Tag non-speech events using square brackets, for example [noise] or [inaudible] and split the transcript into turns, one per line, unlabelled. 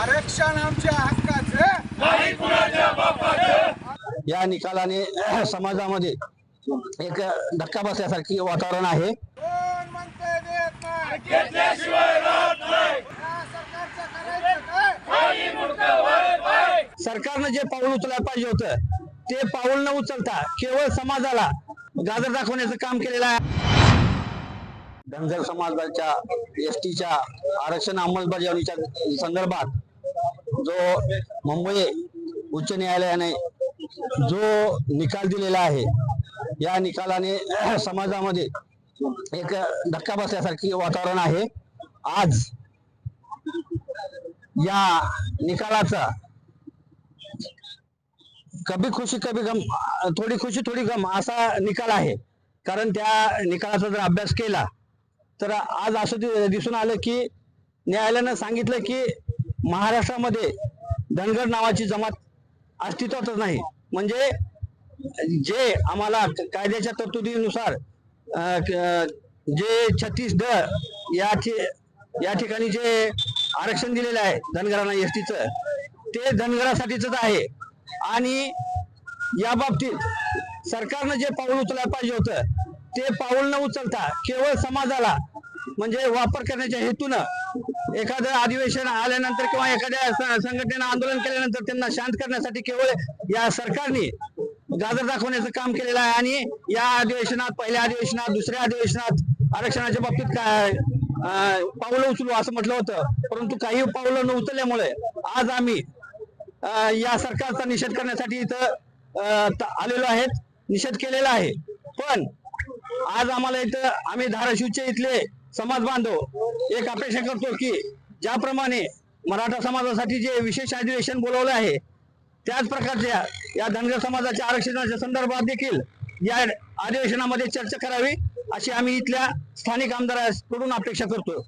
आरक्षण आमच्या हक्काचं
या निकालाने [clears throat] समाजामध्ये एक धक्का बसल्यासारखी वातावरण आहे. सरकारनं जे पाऊल उचलायला पाहिजे होतं ते पाऊल न उचलता केवळ समाजाला गाजर दाखवण्याचं काम केलेलं आहे. धनगर समाजाच्या एस टीच्या आरक्षण अंमलबजावणीच्या संदर्भात जो मुंबई उच्च न्यायालयाने जो निकाल दिलेला आहे या निकालाने [clears throat] समाजामध्ये एक धक्का बसल्यासारखी वातावरण आहे. आज या निकालाचा कभी खुशी कभी गम थोडी खुशी थोडी गम असा निकाल आहे. कारण त्या निकालाचा जर अभ्यास केला तर आज असं दिसून आलं की न्यायालयानं सांगितलं की महाराष्ट्रामध्ये धनगर नावाची जमात अस्तित्वातच नाही. म्हणजे जे आम्हाला कायद्याच्या तरतुदीनुसार क- जे छत्तीस ड या ठि- या ठिकाणी जे आरक्षण दिलेलं आहे धनगरांना एस टीचं ते धनगरासाठीच आहे. आणि या बाबतीत सरकारनं जे पाऊल उचलायला पाहिजे होतं ते पाऊल न उचलता केवळ समाजाला म्हणजे वापर करण्याच्या हेतूनं एखादं अधिवेशन आल्यानंतर किंवा एखाद्या संघटनेनं आंदोलन केल्यानंतर त्यांना शांत करण्यासाठी केवळ या सरकारने गाजर दाखवण्याचं काम केलेलं आहे. आणि या अधिवेशनात पहिल्या अधिवेशनात दुसऱ्या अधिवेशनात आरक्षणाच्या बाबतीत काय पावलं उचलू असं म्हटलं होतं. परंतु काही पावलं न उचलल्यामुळे आज आम्ही या सरकारचा निषेध करण्यासाठी इथं आलेलो आहेत. निषेध केलेला आहे. पण आज आम्हाला इथं आम्ही धाराशिवचे इथले समाज बांधव एक अपेक्षा करतो की ज्याप्रमाणे मराठा समाजासाठी जे विशेष अधिवेशन बोलवलं आहे त्याच प्रकारच्या या धनगर समाजाच्या आरक्षणाच्या संदर्भात देखील या अधिवेशनामध्ये चर्चा करावी अशी आम्ही इथल्या स्थानिक आमदारांकडून अपेक्षा करतो